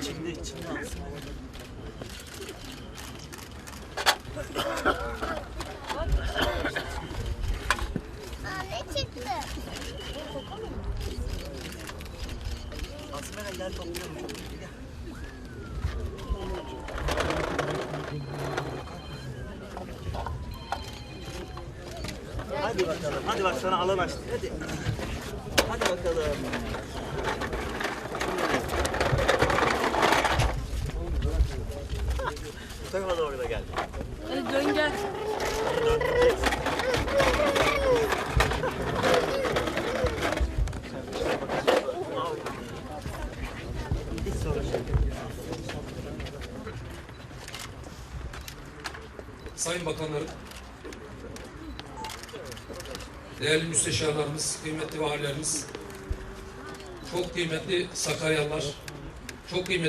İçinde içinde alsın. Çıktı? Asmera. Gel. Hadi bakalım. Hadi bak sana alan açtık. Hadi. Hadi bakalım. Bu tarafa doğru da gel. Hadi dön gel. Sayın Bakanlarım, değerli müsteşarlarımız, kıymetli valilerimiz, çok kıymetli Sakaryalılar, çok kıymetli